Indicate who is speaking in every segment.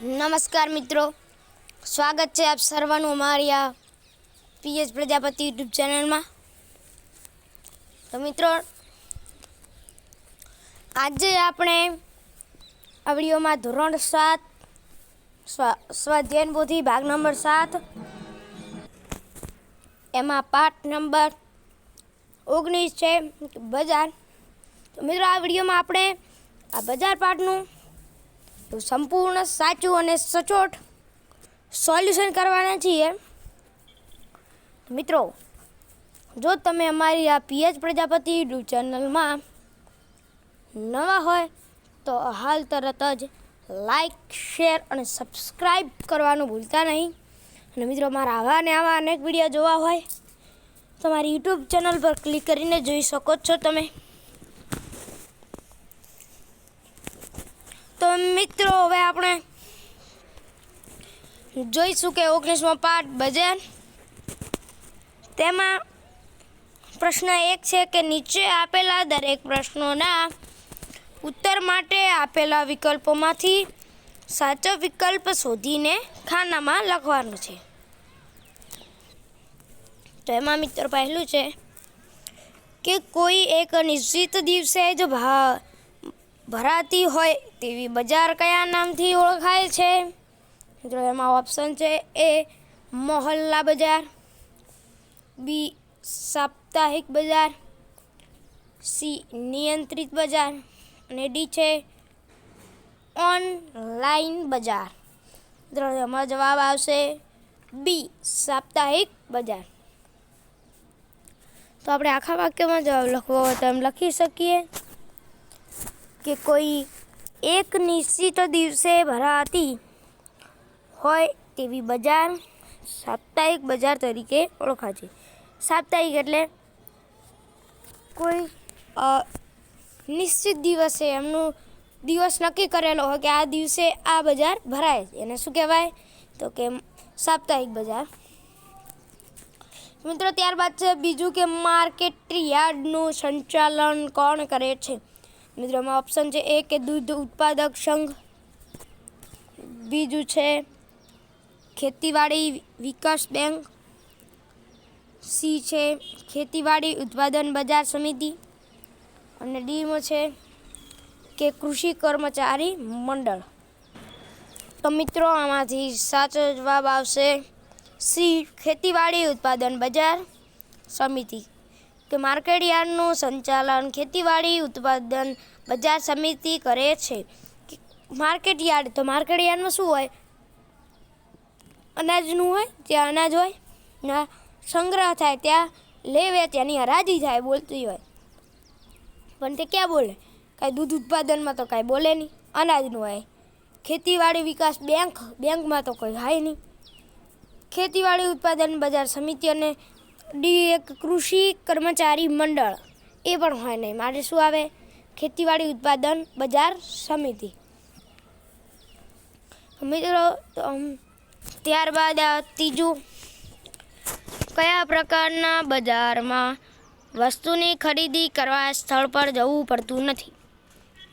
Speaker 1: નમસ્કાર મિત્રો. સ્વાગત છે આપ સર્વનું અમારી આ પીએચ પ્રજાપતિ યુટ્યુબ ચેનલમાં. તો મિત્રો, આજે આપણે આ ધોરણ સાત, સ્વા, સ્વાધ્યાયન પોથી ભાગ નંબર સાત, એમાં પાઠ નંબર ઓગણીસ છે, બજાર. તો મિત્રો, આ વિડીયોમાં આપણે આ બજાર પાઠનું સંપૂર્ણ સાચું અને સચોટ સોલ્યુશન કરવાના છીએ. મિત્રો, જો તમે અમારી આ પીએચ પ્રજાપતિ યુટ્યુબ ચેનલમાં નવા હોય, તો હાલ તરત જ લાઈક, શેર અને સબસ્ક્રાઈબ કરવાનું ભૂલતા નહીં. અને મિત્રો, મારા આવા ને આવા અનેક વીડિયો જોવા હોય, તો મારી યુટ્યુબ ચેનલ પર ક્લિક કરીને જોઈ શકો છો તમે. મિત્રો, હવે આપણે જોઈશું કે ઓગણીસમો પાઠ બજાર તેમાં પ્રશ્ન એક છે કે નીચે આપેલા દરેક પ્રશ્નોના ઉત્તર માટે આપેલા વિકલ્પોમાંથી સાચો વિકલ્પ શોધીને ખાનામાં લખવાનું છે. તો એમાં મિત્રો પહેલું છે કે કોઈ એક નિશ્ચિત દિવસે જ ભા ભરાતી હોય તેવી બજાર કયા નામથી ઓળખાય છે? મિત્રો, એમાં ઓપ્શન છે એ મોહલ્લા બજાર, બી સાપ્તાહિક બજાર, સી નિયંત્રિત બજાર અને ડી છે ઓનલાઈન બજાર. મિત્રો, એમાં જવાબ આવશે બી સાપ્તાહિક બજાર. તો આપણે આખા વાક્યમાં જવાબ લખવો હોય તો એમ લખી શકીએ. કે કોઈ એક નિશ્ચિત દિવસે ભરાતી હોય તેવી બજાર સાપ્તાહિક બજાર તરીકે ઓળખાય છે. સાપ્તાહિક એટલે કોઈ નિશ્ચિત દિવસે એમનું દિવસ નક્કી કરેલો હોય કે આ દિવસે આ બજાર ભરાય એને શું કહેવાય? તો કે સાપ્તાહિક બજાર. મિત્રો, ત્યારબાદ છે બીજું કે માર્કેટ યાર્ડનું સંચાલન કોણ કરે છે? મિત્રો એમાં ઓપ્શન છે એ કે દૂધ ઉત્પાદક સંઘ બીજું છે ખેતીવાડી વિકાસ બેંક. સી છે ખેતીવાડી ઉત્પાદન બજાર સમિતિ. અને ડીમાં છે કે કૃષિ કર્મચારી મંડળ. તો મિત્રો, આમાંથી સાચો જવાબ આવશે સી, ખેતીવાડી ઉત્પાદન બજાર સમિતિ. કે માર્કેટ યાર્ડનું સંચાલન ખેતીવાડી ઉત્પાદન બજાર સમિતિ કરે છે. માર્કેટ યાર્ડ, તો માર્કેટ યાર્ડમાં શું હોય? અનાજનું હોય? ત્યાં અનાજ હોય? સંગ્રહ થાય, ત્યાં લે વેચ્યાની હરાજી થાય, બોલતી હોય. પણ તે ક્યાં બોલે? કાંઈ દૂધ ઉત્પાદનમાં તો કાંઈ બોલે નહીં. અનાજનું હોય. ખેતીવાડી વિકાસ બેંક, બેંકમાં તો કોઈ હાય નહીં. ખેતીવાડી ઉત્પાદન બજાર સમિતિ અને ડી એક કૃષિ કર્મચારી મંડળ. એ પણ હોય નહીં. માટે શું આવે? ખેતીવાડી ઉત્પાદન બજાર સમિતિ. મિત્રો ત્યારબાદ ત્રીજું, કયા પ્રકારના બજારમાં વસ્તુની ખરીદી કરવા સ્થળ પર જવું પડતું નથી?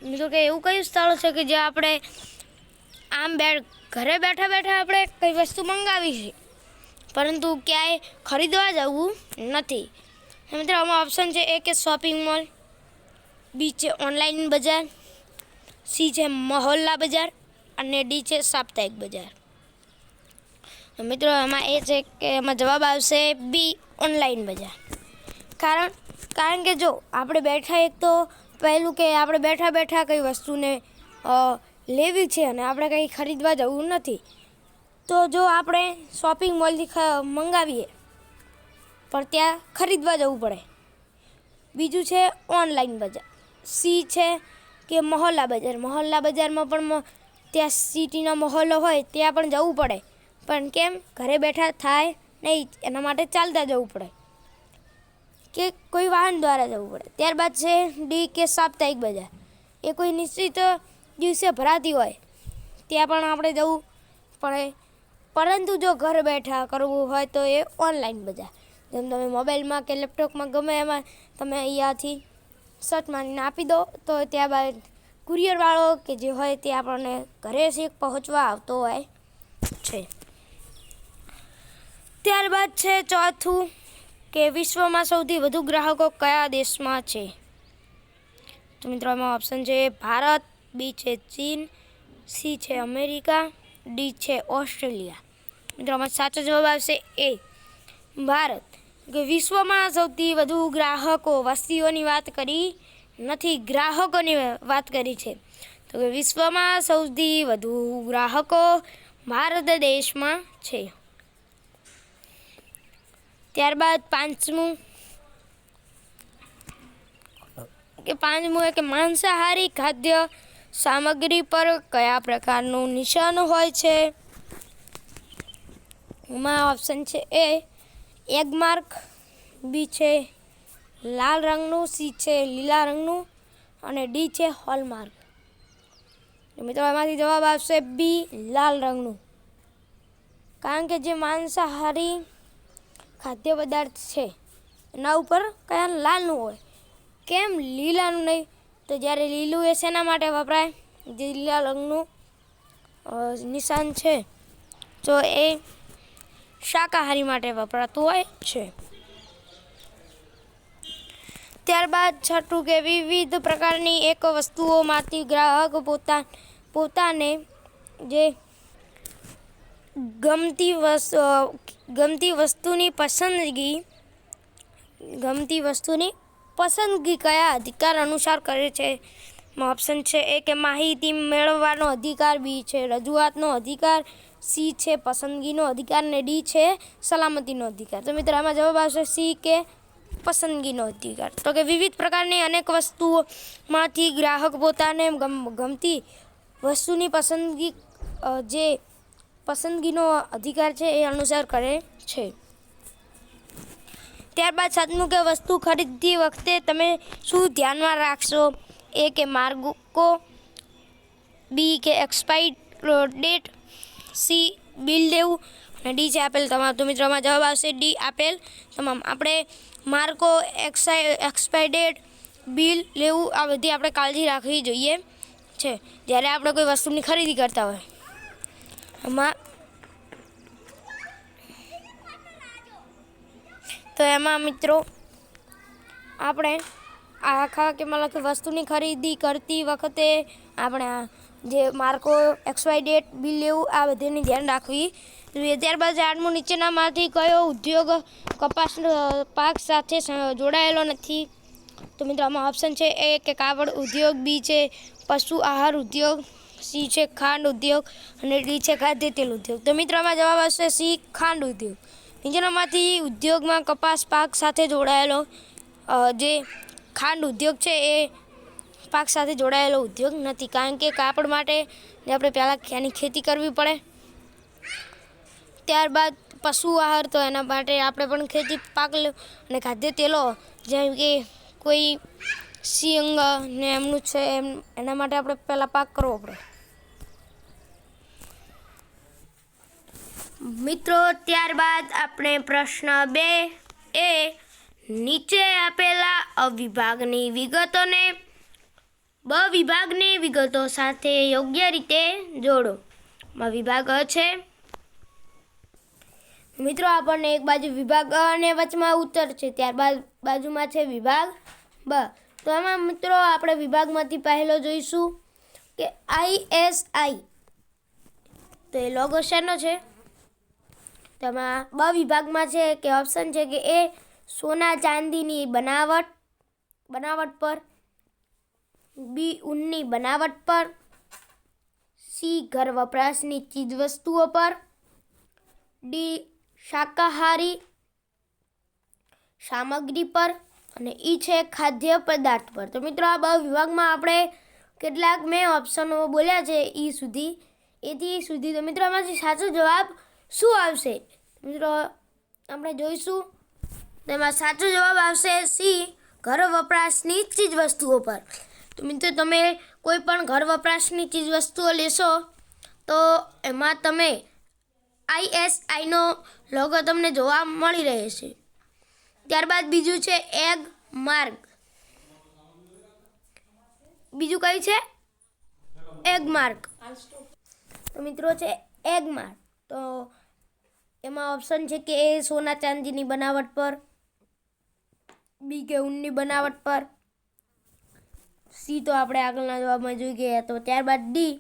Speaker 1: મિત્રો, કે એવું કયું સ્થળ છે કે જે આપણે આમ બે ઘરે બેઠા બેઠા આપણે કઈ વસ્તુ મંગાવી છે? પરંતુ ક્યાંય ખરીદવા જવું નથી. મિત્રો, આમાં ઓપ્શન છે એ કે શોપિંગ મોલ બી છે ઓનલાઈન બજાર સી છે મહોલ્લા બજાર અને ડી છે સાપ્તાહિક બજાર. મિત્રો એમાં એ છે કે એમાં જવાબ આવશે બી ઓનલાઈન બજાર. કારણ કારણ કે જો આપણે બેઠા એક તો પહેલું કે આપણે બેઠા બેઠા કઈ વસ્તુને લેવી છે અને આપણે કંઈ ખરીદવા જવું નથી. તો જો આપણે શોપિંગ મોલથી મંગાવીએ, પણ ત્યાં ખરીદવા જવું પડે. બીજું છે ઓનલાઈન બજાર. સી છે કે મહોલ્લા બજાર. મહોલ્લા બજારમાં પણ ત્યાં સિટીનો મહોલ્લો હોય, ત્યાં પણ જવું પડે. પણ કેમ? ઘરે બેઠા થાય નહીં, એના માટે ચાલતા જવું પડે. કે કોઈ વાહન દ્વારા જવું પડે. ત્યારબાદ છે ડી કે સાપ્તાહિક બજાર. એ કોઈ નિશ્ચિત દિવસે ભરાતી હોય, ત્યાં પણ આપણે જવું પડે. પરંતુ જો ઘર બેઠા કરવું હોય તો એ ઓનલાઈન બજાર. જેમ તમે મોબાઈલમાં કે લેપટોપમાં ગમે એમાં તમે અહીંયાથી સર્ચ મારીને આપી દો, તો ત્યારબાદ કુરિયરવાળો કે જે હોય તે આપણને ઘરે છેક પહોંચવા આવતો હોય છે. ત્યારબાદ છે ચોથું કે વિશ્વમાં સૌથી વધુ ગ્રાહકો કયા દેશમાં છે? તો મિત્રો એમાં ઓપ્શન છે ભારત, બી છે ચીન, સી છે અમેરિકા, ડી છે ઓસ્ટ્રેલિયા. મિત્રો સાચો જવાબ આવશે એ. ભારત કે વિશ્વમાં સૌથી વધુ ગ્રાહકો વસ્તીઓની વાત કરી નથી, ગ્રાહકોની વાત કરી છે. તો કે વિશ્વમાં સૌથી વધુ ગ્રાહકો ભારત દેશમાં છે. ત્યારબાદ પાંચમું. કે પાંચમું એ કે માંસાહારી ખાદ્ય સામગ્રી પર કયા પ્રકારનું નિશાન હોય છે? એમાં ઓપ્શન છે એ એગ માર્ક બી છે લાલ રંગનું સી છે લીલા રંગનું અને ડી છે હોલમાર્ક મિત્રો, એમાંથી જવાબ આવશે બી લાલ રંગનું. કારણ કે જે માંસાહારી ખાદ્ય પદાર્થ છે, એના ઉપર કયા લાલનું હોય? કેમ લીલાનું નહીં? તો જ્યારે લીલું એ શેના માટે વપરાય? જે લીલા રંગનું નિશાન છે. તો એ શાકાહારી માટે વપરાતું હોય છે. ત્યારબાદ છઠ્ઠું કે વિવિધ પ્રકારની એક વસ્તુઓમાંથી ગ્રાહક પોતા, પોતાને જે ગમતી વસ્તુ ગમતી વસ્તુની પસંદગી, ગમતી વસ્તુની પસંદગી કયા અધિકાર અનુસાર કરે છે? ઓપ્શન છે એ કે માહિતી મેળવવાનો અધિકાર, બી છે રજૂઆતનો અધિકાર સી છે, પસંદગીનો અધિકાર અને ડી છે, સલામતીનો અધિકાર. તો મિત્રો, આમાં જવાબ આવશે સી કે પસંદગીનો અધિકાર. તો કે વિવિધ પ્રકારની અનેક વસ્તુઓમાંથી ગ્રાહક પોતાને ગમ- ગમતી વસ્તુની પસંદગી જે પસંદગીનો અધિકાર છે એ અનુસાર કરે છે. ત્યારબાદ સાતમું કે વસ્તુ ખરીદતી વખતે તમે શું ધ્યાનમાં રાખશો? એ કે માર્ગો, બી કે એક્સપાયર ડેટ સી બિલ લેવું અને ડી છે આપેલ. તમામ તો મિત્રોમાં જવાબ આવશે ડી આપેલ. તમામ આપણે માર્કો એક્સાઈ એક્સપાયર ડેટ, બિલ લેવું, આ બધી આપણે કાળજી રાખવી જોઈએ. છે. જ્યારે આપણે કોઈ વસ્તુની ખરીદી કરતા હોય. એમાં તો એમાં મિત્રો આપણે આખા કે મતલબ વસ્તુની ખરીદી કરતી વખતે આપણે આ જે માર્કો એક્સવાય ડેટ બિલ લેવું આ બધીની ધ્યાન રાખવી જોઈએ. ત્યારબાદ આઠમું નીચેનામાંથી કયો ઉદ્યોગ કપાસ પાક સાથે જોડાયેલો નથી? તો મિત્રો, આમાં ઓપ્શન છે એ કે કાપડ ઉદ્યોગ, બી છે પશુ આહાર ઉદ્યોગ, સી છે ખાંડ ઉદ્યોગ અને ડી છે ખાદ્ય તેલ ઉદ્યોગ. તો મિત્રો, આમાં જવાબ આવશે સી, ખાંડ ઉદ્યોગ. નીચેનામાંથી ઉદ્યોગમાં કપાસ, પાક સાથે જોડાયેલો જે ખાંડ ઉદ્યોગ છે એ પાક સાથે જોડાયેલો ઉદ્યોગ નથી, કારણ કે કાપડ માટે આપણે પહેલાં એની ખેતી કરવી પડે. ત્યારબાદ પશુ આહાર તો એના માટે આપણે પણ ખેતી પાક અને ખાદ્ય તેલો, જેમ કે કોઈ સિંગ ને એમનું છે એમ, એના માટે આપણે પહેલાં પાક કરવો પડે. મિત્રો, ત્યારબાદ આપણે પ્રશ્ન બે એ, નીચે આપેલા અવિભાગની વિગતોને બ વિભાગની વિગતો સાથે યોગ્ય રીતે જોડો. માં વિભાગ છે. મિત્રો, આપણને એક બાજુ વિભાગ અને વચમાં ઉત્તર છે. ત્યારબાદ બાજુમાં છે વિભાગ બ. તો એમાં મિત્રો, આપણે વિભાગમાંથી પહેલો જોઈશું કે આઈ એસ આઈ. તો એ લોગો શેનો છે. તેમાં બ વિભાગમાં છે કે ઓપ્શન છે કે એ સોના ચાંદીની બનાવટ બનાવટ પર બી ઊનની બનાવટ પર, સી ઘર વપરાશની ચીજવસ્તુઓ પર, ડી શાકાહારી સામગ્રી પર અને ઈ છે ખાદ્ય પદાર્થ પર. તો મિત્રો આ બ વિભાગમાં આપણે કેટલાક મેં ઓપ્શનો બોલ્યા છે ઈ સુધી. એથી સુધી તો મિત્રો આમાંથી સાચો જવાબ શું આવશે? મિત્રો આપણે જોઈશું. તેમાં સાચો જવાબ આવશે સી ઘર વપરાશની ચીજ વસ્તુઓ પર. તો મિત્રો, તમે કોઈ પણ ઘર વપરાશની ચીજ વસ્તુઓ લેશો, તો એમાં તમે આઈએસઆઈનો લોગો તમને જોવા મળી રહે છે. ત્યારબાદ બીજું છે એગ માર્ગ. બીજું કયું છે? એગ માર્ક તો મિત્રો છે એગ માર્ક તો એમાં ઓપ્શન છે કે એ સોના ચાંદીની બનાવટ પર, બી કે ઊનની બનાવટ પર. સી તો આપણે આગળના જવાબમાં જોઈ ગયા તો ત્યારબાદ ડી,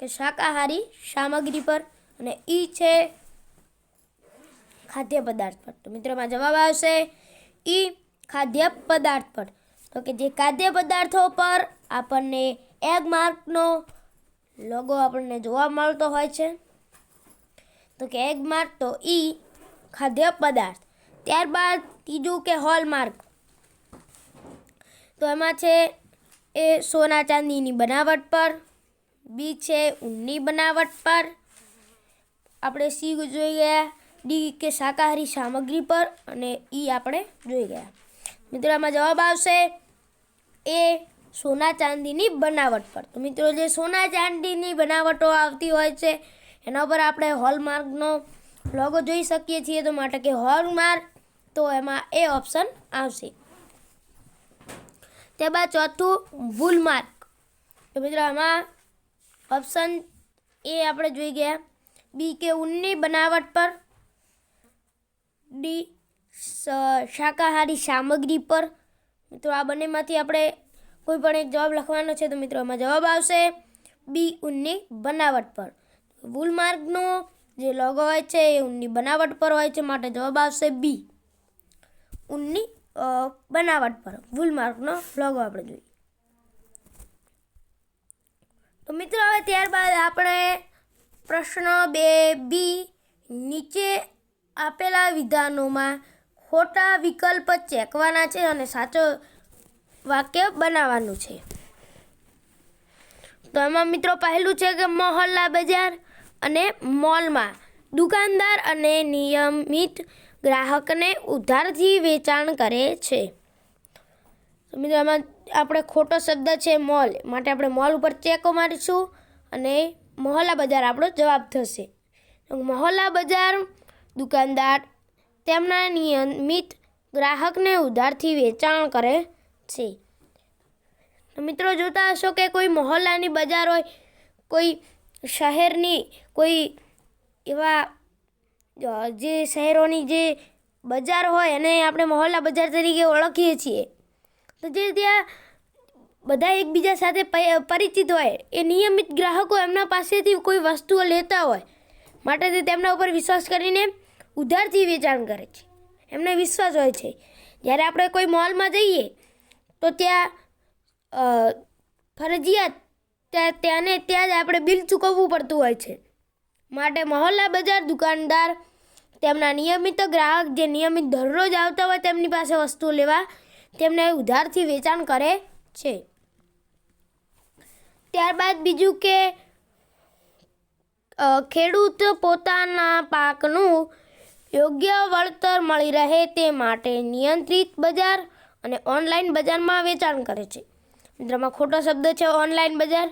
Speaker 1: કે શાકાહારી સામગ્રી પર અને ઈ છે ખાદ્ય પદાર્થ પર. તો મિત્રોમાં જવાબ આવશે ઈ ખાદ્ય પદાર્થ પર. તો કે જે ખાદ્ય પદાર્થો પર આપણને એગ માર્કનો લોગો આપણને જોવા મળતો હોય છે. તો કે એગ માર્ક તો ઈ ખાદ્ય પદાર્થ. ત્યારબાદ ત્રીજું કે હોલમાર્ક તો એમાં છે એ સોના ચાંદીની બનાવટ પર, બી છે ઊનની બનાવટ પર. આપણે સી જોઈ ગયા, ડી કે શાકાહારી સામગ્રી પર અને ઈ આપણે જોઈ ગયા. મિત્રો, આમાં જવાબ આવશે એ સોના ચાંદીની બનાવટ પર. તો મિત્રો, જે સોના ચાંદીની બનાવટો આવતી હોય છે, એના પર આપણે હોલમાર્કનો લોગો જોઈ શકીએ છીએ. તો માટે કે હોલમાર્ક, તો એમાં એ ઓપ્શન આવશે. ત્યારબાદ ચોથું ભૂલ માર્ક. તો મિત્રો આમાં ઓપ્શન એ આપણે જોઈ ગયા. બી કે ઊનની બનાવટ પર. ડી શાકાહારી સામગ્રી પર. મિત્રો આ બંનેમાંથી આપણે કોઈ પણ એક જવાબ લખવાનો છે તો મિત્રો એમાં જવાબ આવશે બી ઊનની બનાવટ પર. વૂલ માર્ગનો જે લોગો હોય છે એ ઊનની બનાવટ પર હોય છે માટે જવાબ આવશે બી ઊનની બનાવટ પર. ગુલમાર્ગનો માર્કનો લોગો આપણે જોઈએ. તો મિત્રો, હવે ત્યારબાદ આપણે પ્રશ્ન બે બી નીચે આપેલા વિધાનોમાં ખોટા વિકલ્પ ચેકવાના છે અને સાચો વાક્ય બનાવવાનું છે. તો એમાં મિત્રો પહેલું છે કે મોહલ્લા બજાર અને મોલમાં દુકાનદાર અને નિયમિત ગ્રાહકને ઉધારથી વેચાણ કરે છે. મિત્રો આપણે ખોટો શબ્દ છે મોલ. માટે આપણે મોલ ઉપર ચેકો મારીશું અને મહોલ્લા બજાર આપણો જવાબ થશે. મહોલ્લા બજાર દુકાનદાર તેમના નિયમિત ગ્રાહકને ઉધારથી વેચાણ કરે છે. મિત્રો, જોતા હશો કે કોઈ મહોલ્લાની બજાર હોય, કોઈ શહેરની, કોઈ એવા જે શહેરોની જે બજાર હોય એને આપણે મહોલ્લા બજાર તરીકે ઓળખીએ છીએ. તો જે ત્યાં બધા એકબીજા સાથે પરિચિત હોય, એ નિયમિત ગ્રાહકો એમના પાસેથી કોઈ વસ્તુઓ લેતા હોય, માટે તે તેમના ઉપર વિશ્વાસ કરીને ઉધારથી વેચાણ કરે છે. એમને વિશ્વાસ હોય છે. જ્યારે આપણે કોઈ મોલમાં જઈએ, તો ત્યાં ફરજિયાત, ત્યાં, ત્યાંને ત્યાં જ આપણે બિલ ચૂકવવું પડતું હોય છે. માટે મહોલ્લા બજાર દુકાનદાર, તેમના નિયમિત ગ્રાહક જે નિયમિત દરરોજ આવતા હોય તેમની પાસે વસ્તુ લેવા તેમને ઉધારથી વેચાણ કરે છે. ત્યારબાદ બીજું કે ખેડૂત પોતાના પાકનું યોગ્ય વળતર મળી રહે તે માટે નિયંત્રિત બજાર અને ઓનલાઈન બજારમાં વેચાણ કરે છે. મિત્રોમાં ખોટો શબ્દ છે, ઓનલાઈન બજાર.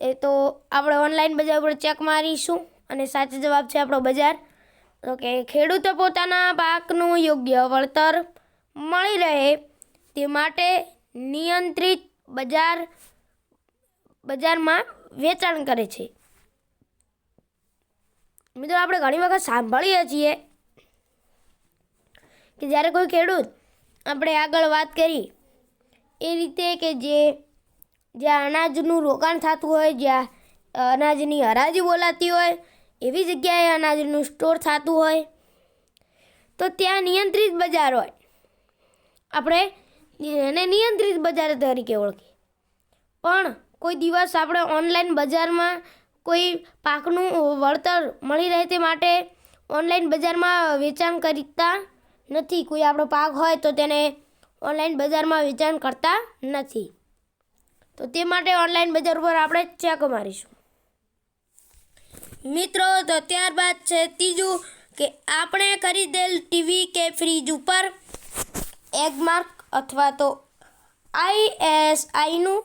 Speaker 1: એ તો આપણે ઓનલાઈન બજાર ઉપર ચેક મારીશું અને સાચો જવાબ છે આપણો બજાર. તો કે ખેડૂતો પોતાના પાકનું યોગ્ય વળતર મળી રહે તે માટે નિયંત્રિત બજાર, બજારમાં વેચાણ કરે છે. મિત્રો, આપણે ઘણી વખત સાંભળીએ છીએ કે જ્યારે કોઈ ખેડૂત આપણે આગળ વાત કરી એ રીતે કે જે જ્યાં અનાજનું રોકાણ થતું હોય જ્યાં અનાજની હરાજી બોલાતી હોય, એવી જગ્યાએ અનાજનું સ્ટોર થતું હોય. તો ત્યાં નિયંત્રિત બજાર હોય. આપણે એને નિયંત્રિત બજાર તરીકે ઓળખીએ. પણ કોઈ દિવસ આપણે ઓનલાઈન બજારમાં કોઈ પાકનું વળતર મળી રહે તે માટે ઓનલાઈન બજારમાં વેચાણ કરતા નથી. કોઈ આપણો પાક હોય તો તેને ઓનલાઈન બજારમાં વેચાણ કરતા નથી. તો તે માટે ઓનલાઈન બજાર ઉપર આપણે ચેક મારીશું. મિત્રો, તો ત્યારબાદ છે ત્રીજું કે આપણે ખરીદેલ ટીવી કે ફ્રીજ ઉપર એગ માર્ક અથવા તો આઈએસઆઈનું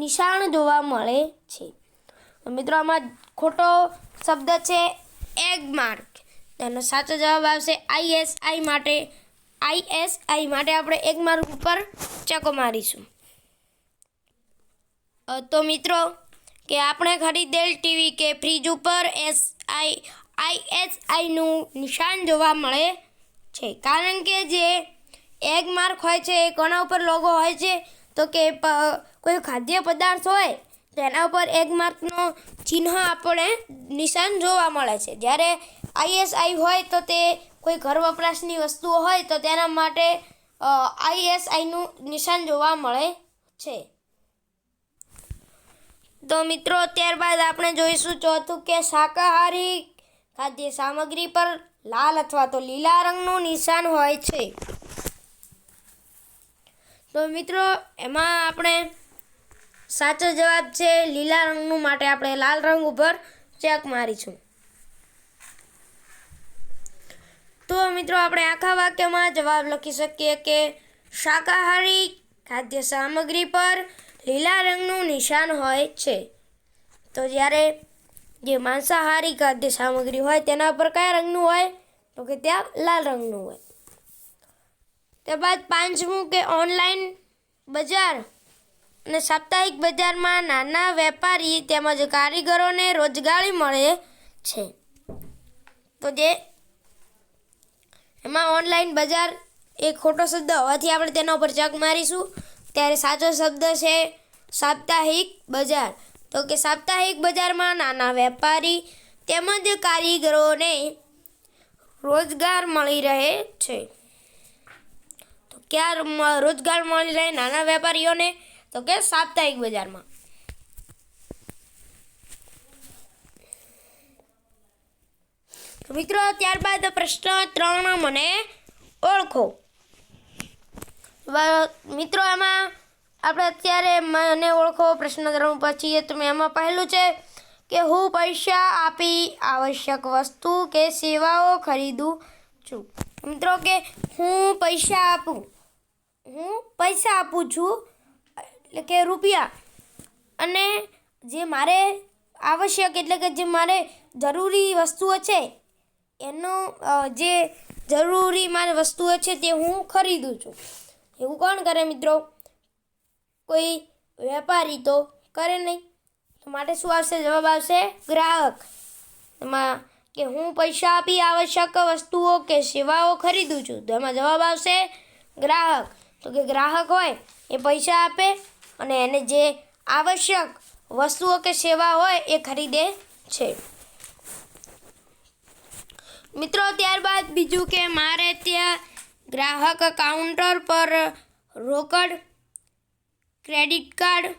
Speaker 1: નિશાન જોવા મળે છે. મિત્રો, આમાં ખોટો શબ્દ છે એગ માર્ક તેનો સાચો જવાબ આવશે આઈએસઆઈ માટે આઈએસઆઈ માટે આપણે એગમાર્ક ઉપર ચકો મારીશું. તો મિત્રો, કે આપણે ખરીદેલ ટીવી કે ફ્રીજ ઉપર એસ આઈ આઈએસઆઈનું નિશાન જોવા મળે છે. કારણ કે જે એગ માર્ક હોય છે, એ કોના ઉપર લોગો હોય છે? તો કે કોઈ ખાદ્ય પદાર્થ હોય, તો એના ઉપર એગ માર્કનો ચિહ્ન આપણે નિશાન જોવા મળે છે. જ્યારે આઈએસઆઈ હોય, તો તે કોઈ ઘર વપરાશની વસ્તુઓ હોય, તો તેના માટે આઈએસઆઈનું નિશાન જોવા મળે છે. તો મિત્રો, ત્યારબાદ આપણે જોઈશું ચોથું કે શાકાહારી ખાદ્ય સામગ્રી પર લાલ અથવા તો લીલા રંગનું નિશાન હોય છે. તો મિત્રો, એમાં આપણે સાચો જવાબ છે, લીલા રંગનું માટે આપણે લાલ રંગ ઉપર ચેક મારીશું. તો મિત્રો, આપણે આખા વાક્યમાં જવાબ લખી શકીએ કે શાકાહારી ખાદ્ય સામગ્રી પર લીલા રંગનું નિશાન હોય છે. તો જ્યારે જે માંસાહારી ખાદ્ય સામગ્રી હોય, તેના પર કયા રંગનું હોય? તો કે ત્યાં લાલ રંગનું હોય. ત્યારબાદ પાંચમું કે ઓનલાઈન બજાર અને સાપ્તાહિક બજારમાં નાના વેપારી તેમજ કારીગરોને રોજગારી મળે છે. તો જે એમાં ઓનલાઈન બજાર એ ખોટો શબ્દ હોવાથી આપણે તેના ઉપર ચક મારીશું. ત્યારે સાચો શબ્દ છે સાપ્તાહિક બજાર. તો કે સાપ્તાહિક બજારમાં નાના વેપારી તેમજ કારીગરોને રોજગાર મળી રહે છે. તો ક્યાં રોજગાર મળી રહે નાના વેપારીઓને? તો કે સાપ્તાહિક બજારમાં. મિત્રો, ત્યારબાદ પ્રશ્ન ત્રણ મને ઓળખો. મિત્રો એમાં આપણે અત્યારે મને ઓળખો, પ્રશ્ન ત્રણ પછી તમે એમાં પહેલું છે કે હું પૈસા આપી આવશ્યક વસ્તુ કે સેવાઓ ખરીદું છું. મિત્રો, કે હું પૈસા આપું? હું પૈસા આપું છું, એટલે કે રૂપિયા. અને જે મારે આવશ્યક, એટલે કે જે મારે જરૂરી વસ્તુઓ છે, એનો જે જરૂરી મારે વસ્તુઓ છે તે હું ખરીદું છું. એવું કોણ કરે મિત્રો? કોઈ વેપારી તો કરે નહીં. તો માટે શું આવશે? જવાબ આવશે ગ્રાહક. એમાં કે હું પૈસા આપી આવશ્યક વસ્તુઓ કે સેવાઓ ખરીદું છું. તો એમાં જવાબ આવશે ગ્રાહક. તો કે ગ્રાહક હોય એ પૈસા આપે અને એને જે આવશ્યક વસ્તુઓ કે સેવા હોય એ ખરીદે છે. મિત્રો, ત્યારબાદ બીજું કે મારે ત્યાં ગ્રાહક કાઉન્ટર પર રોકડ, credit card,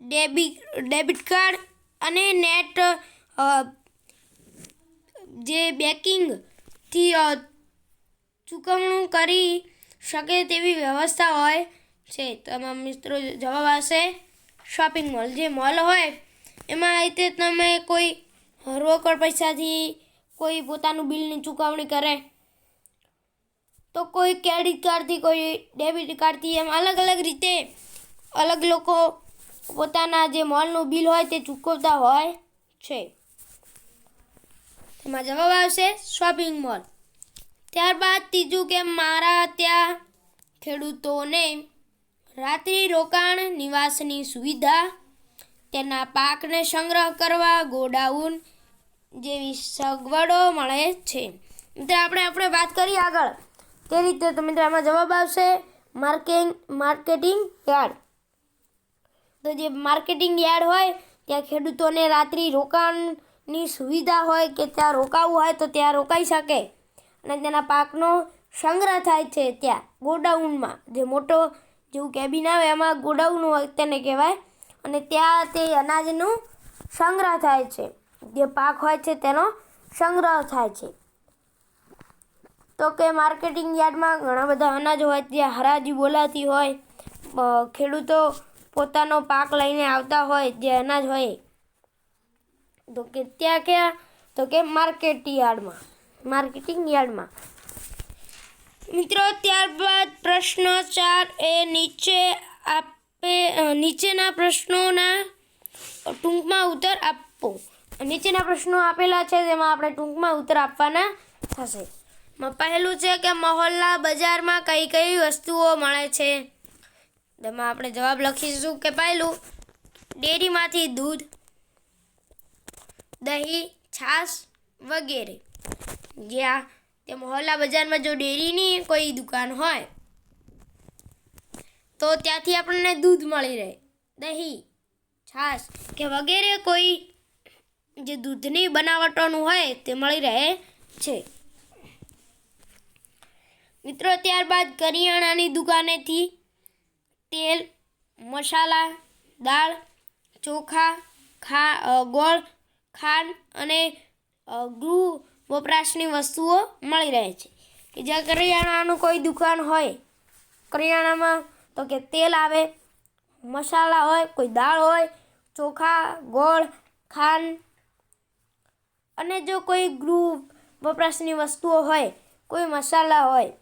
Speaker 1: debit debit card અને નેટ જે બેકિંગથી ચૂકવણું કરી શકે તેવી વ્યવસ્થા હોય છે. તમામ મિત્રો જવાબ આવશે શોપિંગ મોલ. જે મોલ હોય, એમાં રીતે તમે કોઈ રોકડ પૈસાથી કોઈ પોતાનું બિલની ચૂકવણી કરે તો કોઈ ક્રેડિટ કાર્ડથી કોઈ ડેબિટ કાર્ડથી એમ અલગ અલગ રીતે અલગ લોકો પોતાના જે મોલનું બિલ હોય તે ચૂકવતા હોય છે. એમાં જવાબ આવશે શોપિંગ મોલ ત્યારબાદ ત્રીજું કે મારા ત્યાં ખેડૂતોને રાત્રિ રોકાણ, નિવાસની સુવિધા, તેના પાકને સંગ્રહ કરવા, ગોડાઉન જેવી સગવડો મળે છે. તો આપણે આપણે વાત કરીએ આગળ. તે રીતે તો મિત્રો આમાં જવાબ આવશે માર્કેટિંગ માર્કેટિંગ યાર્ડ. તો જે માર્કેટિંગ યાર્ડ હોય, ત્યાં ખેડૂતોને રાત્રિ રોકાણની સુવિધા હોય કે ત્યાં રોકાવું હોય તો ત્યાં રોકાઈ શકે. અને તેના પાકનો સંગ્રહ થાય છે ત્યાં, ગોડાઉનમાં. જે મોટો જેવું કેબિન આવે, એમાં ગોડાઉન હોય તેને કહેવાય. અને ત્યાં તે અનાજનું સંગ્રહ થાય છે. જે પાક હોય છે તેનો સંગ્રહ થાય છે. તો કે માર્કેટિંગ યાર્ડમાં ઘણા બધા અનાજ હોય, ત્યાં હરાજી બોલાતી હોય ખેડૂતો પોતાનો પાક લઈને આવતા હોય, જે અનાજ હોય. તો કે ત્યાં ક્યાં? તો કે માર્કેટ યાર્ડમાં, માર્કેટિંગ યાર્ડમાં. મિત્રો, ત્યારબાદ પ્રશ્ન ચાર એ નીચે આપે નીચેના પ્રશ્નોના ટૂંકમાં ઉત્તર આપો. નીચેના પ્રશ્નો આપેલા છે, તેમાં આપણે ટૂંકમાં ઉત્તર આપવાના થશે. પહેલું છે કે મહોલ્લા બજારમાં કઈ કઈ વસ્તુઓ મળે છે. તેમાં આપણે જવાબ લખીશું કે પહેલું, ડેરીમાંથી દૂધ, દહીં, છાશ વગેરે. જ્યાં તે મોહલ્લા બજારમાં જો ડેરીની કોઈ દુકાન હોય, તો ત્યાંથી આપણને દૂધ મળી રહે. દહીં, છાશ કે વગેરે કોઈ જે દૂધની બનાવટોનું હોય તે મળી રહે છે. મિત્રો, ત્યારબાદ કરિયાણાની દુકાનેથી તેલ, મસાલા, દાળ, ચોખા, ખા ગોળ, ખાંડ અને ગૃહ વપરાશની વસ્તુઓ મળી રહે છે. કે જ્યાં કરિયાણાનું કોઈ દુકાન હોય, કરિયાણામાં તો કે તેલ આવે, મસાલા હોય, કોઈ દાળ હોય, ચોખા, ગોળ, ખાંડ અને જો કોઈ ગૃહ વપરાશની વસ્તુઓ હોય, કોઈ મસાલા હોય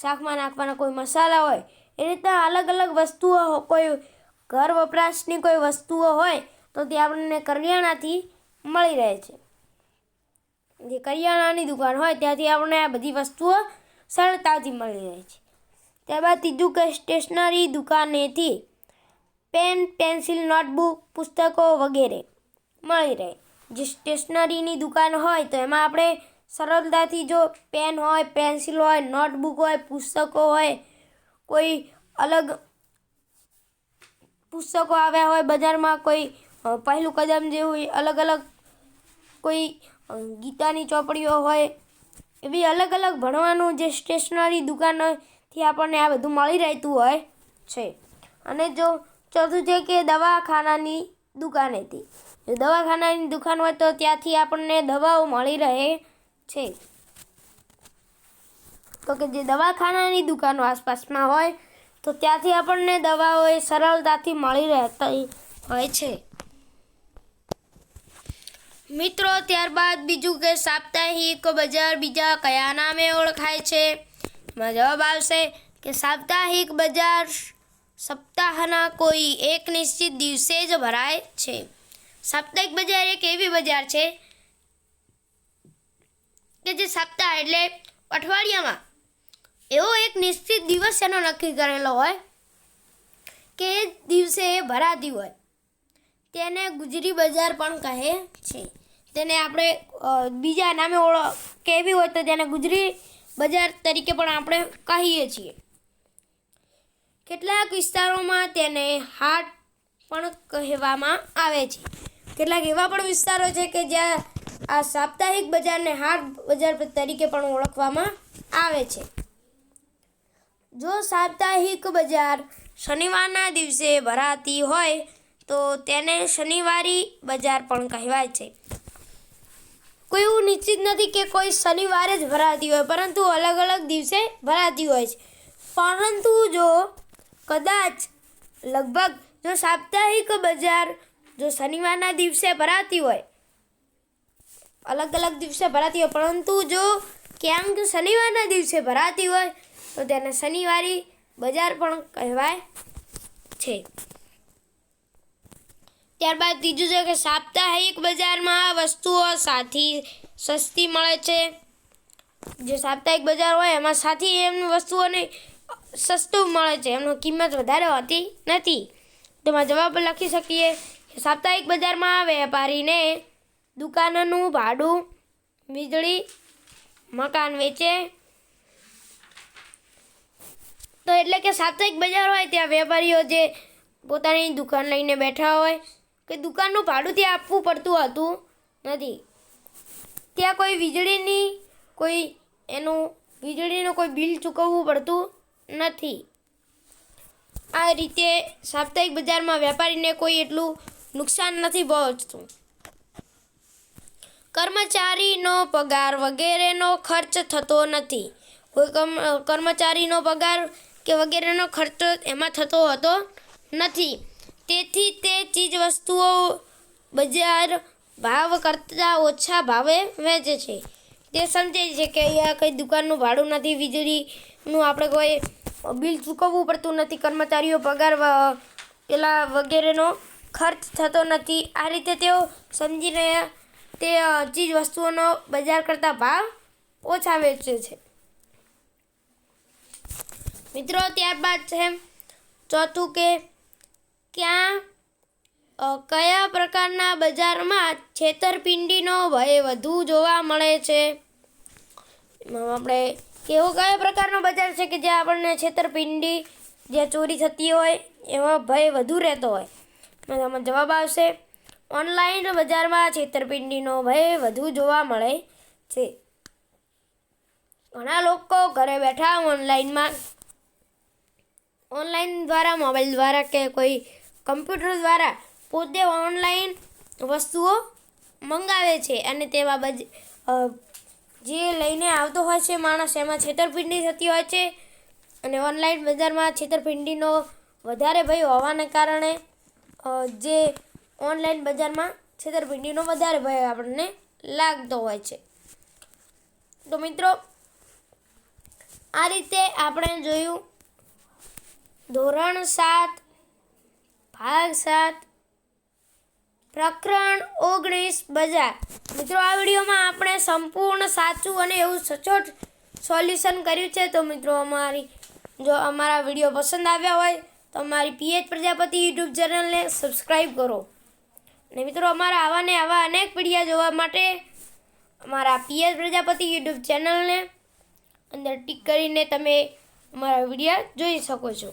Speaker 1: શાકમાં નાખવાના કોઈ મસાલા હોય, એ રીતના અલગ અલગ વસ્તુઓ કોઈ ઘર વપરાશની કોઈ વસ્તુઓ હોય, તો તે આપણને કરિયાણાથી મળી રહે છે. જે કરિયાણાની દુકાન હોય, ત્યાંથી આપણને આ બધી વસ્તુઓ સરળતાથી મળી રહે છે. ત્યારબાદ ત્રીજું કે સ્ટેશનરી દુકાનેથી પેન, પેન્સિલ, નોટબુક, પુસ્તકો વગેરે મળી રહે. જે સ્ટેશનરીની દુકાન હોય, તો એમાં આપણે સરળતાથી જો પેન હોય, પેન્સિલ હોય, નોટબુક હોય, પુસ્તકો હોય, કોઈ અલગ પુસ્તકો આવ્યા હોય બજારમાં, કોઈ પહેલું કદમ જેવું અલગ અલગ કોઈ ગીતાની ચોપડીઓ હોય, એવી અલગ અલગ ભણવાનું જે સ્ટેશનરી દુકાનથી આપણને આ બધું મળી રહેતું હોય છે. અને જો ચોથું છે કે દવાખાનાની દુકાનેથી. જો દવાખાનાની દુકાન હોય તો ત્યાંથી આપણને દવાઓ મળી રહે છે. તો કે જે દવાખાનાની દુકાનો આસપાસમાં હોય, તો ત્યાંથી આપણને દવાઓ એ સરળતાથી મળી રહેતી હોય છે. મિત્રો, ત્યારબાદ બીજું કે સાપ્તાહિક બજાર બીજા કયા નામે ઓળખાય છે? એમાં જવાબ આવશે કે સાપ્તાહિક બજાર સપ્તાહના કોઈ એક નિશ્ચિત દિવસે જ ભરાય છે. સાપ્તાહિક બજાર એક એવી બજાર છે કે જે સપ્તાહ એટલે અઠવાડિયામાં એવો એક નિશ્ચિત દિવસ એનો નક્કી કરેલો હોય કે એ દિવસે એ ભરાતી હોય. તેને ગુજરી બજાર પણ કહે છે. તેને આપણે બીજા નામે ઓળખ કહેવી હોય તો તેને ગુજરી બજાર તરીકે પણ આપણે કહીએ છીએ. કેટલાક વિસ્તારોમાં તેને હાટ પણ કહેવામાં આવે છે. કેટલાક એવા પણ વિસ્તારો છે કે જ્યાં આ સાપ્તાહિક બજારને હાટ બજાર તરીકે પણ ઓળખવામાં આવે છે. જો સાપ્તાહિક બજાર શનિવારના દિવસે ભરાતી હોય, તો તેને શનિવારી બજાર પણ કહેવાય છે. કોઈ એવું નિશ્ચિત નથી કે કોઈ શનિવારે જ ભરાતી હોય, પરંતુ અલગ અલગ દિવસે ભરાતી હોય છે. પરંતુ જો કદાચ લગભગ જો સાપ્તાહિક બજાર જો શનિવારના દિવસે ભરાતી હોય અલગ અલગ દિવસે ભરાતી હોય, પરંતુ જો ક્યાંક શનિવારના દિવસે ભરાતી હોય, તો તેને શનિવારી બજાર પણ કહેવાય છે. ત્યારબાદ ત્રીજું છે કે સાપ્તાહિક બજારમાં વસ્તુઓ સાથી સસ્તી મળે છે. જે સાપ્તાહિક બજાર હોય, એમાં સાથી એમની વસ્તુઓને સસ્તું મળે છે. એમનો કિંમત વધારે હોતી નથી. તેમાં જવાબ લખી શકીએ સાપ્તાહિક બજારમાં વેપારીને દુકાનનું ભાડું વીજળી, મકાન વેચે. તો એટલે કે સાપ્તાહિક બજાર હોય ત્યાં વેપારીઓ જે પોતાની દુકાન લઈને બેઠા હોય, કે દુકાનનું ભાડું ત્યાં આપવું પડતું હતું નથી. ત્યાં કોઈ વીજળીની, કોઈ એનું, વીજળીનું કોઈ બિલ ચૂકવવું પડતું નથી. આ રીતે સાપ્તાહિક બજારમાં વેપારીને કોઈ એટલું નુકસાન નથી પહોંચતું. કર્મચારીનો પગાર વગેરેનો ખર્ચ થતો નથી. કોઈ કર્મચારીનો પગાર કે વગેરેનો ખર્ચ એમાં થતો હતો નથી. તેથી તે ચીજ વસ્તુઓ બજાર ભાવ કરતાં ઓછા ભાવે વેચે છે. તે સમજે છે કે અહીંયા કંઈ દુકાનનું ભાડું નથી, વીજળીનું આપણે કોઈ બિલ ચૂકવવું પડતું નથી, કર્મચારીઓ પગાર પેલા વગેરેનો ખર્ચ થતો નથી. આ રીતે તેઓ સમજીને તે ચીજ વસ્તુઓનો બજાર કરતાં ભાવ ઓછા વેચે છે. મિત્રો, ત્યારબાદ છે ચોથું કે ક્યાં કયા પ્રકારના બજારમાં છેતરપિંડીનો ભય વધુ જોવા મળે છે? આપણે કેવો, કયા પ્રકારનો બજાર છે કે જ્યાં આપણને છેતરપિંડી જે ચોરી થતી હોય એવો ભય વધુ રહેતો હોય? એમાં જવાબ આવશે ઓનલાઈન બજારમાં છેતરપિંડીનો ભય વધુ જોવા મળે છે. ઘણા લોકો ઘરે બેઠા ઓનલાઈનમાં, ઓનલાઈન દ્વારા, મોબાઈલ દ્વારા કે કોઈ કમ્પ્યુટર દ્વારા પોતે ઓનલાઈન વસ્તુઓ મંગાવે છે અને તેવા બજ જે લઈને આવતો હોય છે માણસ, એમાં છેતરપિંડી થતી હોય છે અને ઓનલાઈન બજારમાં છેતરપિંડીનો વધારે ભય હોવાને કારણે જે ઓનલાઈન બજારમાં છેતરપિંડીનો વધારે ભય આપણને લાગતો હોય છે. તો મિત્રો, આ રીતે આપણે જોયું ધોરણ સાત, ભાગ સાત, પ્રકરણ ઓગણીસ બજાર. મિત્રો, આ વિડીયોમાં આપણે સંપૂર્ણ સાચું અને એવું સચોટ સોલ્યુશન કર્યું છે. તો મિત્રો, અમારી જો અમારા વીડિયો પસંદ આવ્યા હોય તો અમારી પીએચ પ્રજાપતિ યુટ્યુબ ચેનલને સબસ્ક્રાઈબ કરો. અને મિત્રો, અમારા આવા ને આવા અનેક વિડીયા જોવા માટે અમારા પીએસ પ્રજાપતિ યુટ્યુબ ચેનલને અંદર ટીક કરીને તમે અમારા વિડીયા જોઈ શકો છો.